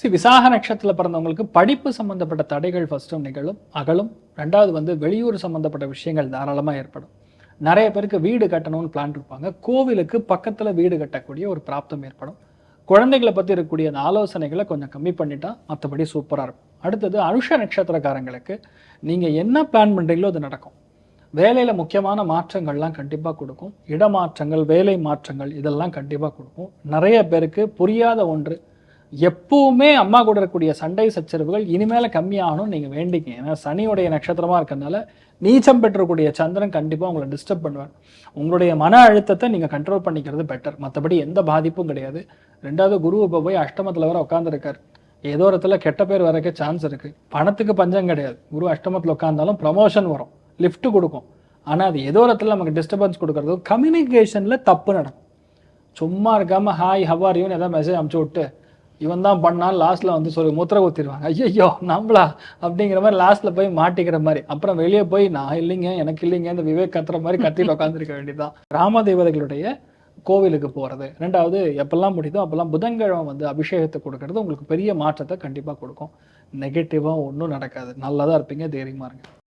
சரி விசாக நட்சத்திரத்தில் பிறந்தவங்களுக்கு படிப்பு சம்மந்தப்பட்ட தடைகள் ஃபஸ்ட்டும் நிகழும் அகலும். ரெண்டாவது வந்து வெளியூர் சம்மந்தப்பட்ட விஷயங்கள் தாராளமாக ஏற்படும். நிறைய பேருக்கு வீடு கட்டணும்னு பிளான் இருப்பாங்க. கோவிலுக்கு பக்கத்தில் வீடு கட்டக்கூடிய ஒரு பிராப்தம் ஏற்படும். குழந்தைகளை பற்றி இருக்கக்கூடிய அந்த ஆலோசனைகளை கொஞ்சம் கம்மி பண்ணிட்டா மற்றபடி சூப்பராக இருக்கும். அடுத்தது அனுஷ நட்சத்திரக்காரங்களுக்கு நீங்கள் என்ன பிளான் பண்ணுறீங்களோ அது நடக்கும். வேலையில் முக்கியமான மாற்றங்கள்லாம் கண்டிப்பாக கொடுக்கும். இடமாற்றங்கள் வேலை மாற்றங்கள் இதெல்லாம் கண்டிப்பாக கொடுக்கும். நிறைய பேருக்கு புரியாத ஒன்று எப்பவுமே அம்மா கூட இருக்கக்கூடிய சண்டை சச்சரவுகள் இனிமேல கம்மியாகணும்னு நீங்கள் வேண்டிங்க. ஏன்னா சனியுடைய நட்சத்திரமா இருக்கிறதுனால நீச்சம் பெற்றக்கூடிய சந்திரன் கண்டிப்பாக உங்களை டிஸ்டர்ப் பண்ணுவார். உங்களுடைய மன அழுத்தத்தை நீங்கள் கண்ட்ரோல் பண்ணிக்கிறது பெட்டர் மற்றபடி எந்த பாதிப்பும் கிடையாது. ரெண்டாவது குரு இப்போ போய் அஷ்டமத்தில் வர உட்காந்துருக்கார் ஏதோ இடத்துல கெட்ட பேர் வரக்க சான்ஸ் இருக்குது பணத்துக்கு பஞ்சம் கிடையாது. குரு அஷ்டமத்தில் உட்காந்தாலும் ப்ரமோஷன் வரும். லிஃப்ட் கொடுக்கும். ஆனால் அது ஏதோ இடத்துல நமக்கு டிஸ்டர்பன்ஸ் கொடுக்குறது. கம்யூனிகேஷனில் தப்பு நடக்கும். சும்மா இருக்காமல் ஹாய் ஹவார் யூன்னு ஏதாவது மெசேஜ் அமுச்சு விட்டு இவன் தான் பண்ணால் லாஸ்ட்டில் வந்து சொல்லி முத்திரை குத்திடுவாங்க ஐயோ நம்மளா அப்படிங்கிற மாதிரி லாஸ்ட்டில் போய் மாட்டிக்கிற மாதிரி. அப்புறம் வெளியே போய் நான் இல்லைங்க எனக்கு இல்லைங்க இந்த விவேக் கத்துற மாதிரி கத்திட்டு உட்காந்துருக்க வேண்டியதுதான். ராம தேவதைகளுடைய கோவிலுக்கு போகிறது ரெண்டாவது எப்பெல்லாம் முடியுதோ அப்போல்லாம் புதன்கிழமை வந்து அபிஷேகத்தை கொடுக்கறது உங்களுக்கு பெரிய மாற்றத்தை கண்டிப்பாக கொடுக்கும். நெகட்டிவாக ஒன்றும் நடக்காது. நல்லா தான் இருப்பீங்க தைரியமாக இருங்க.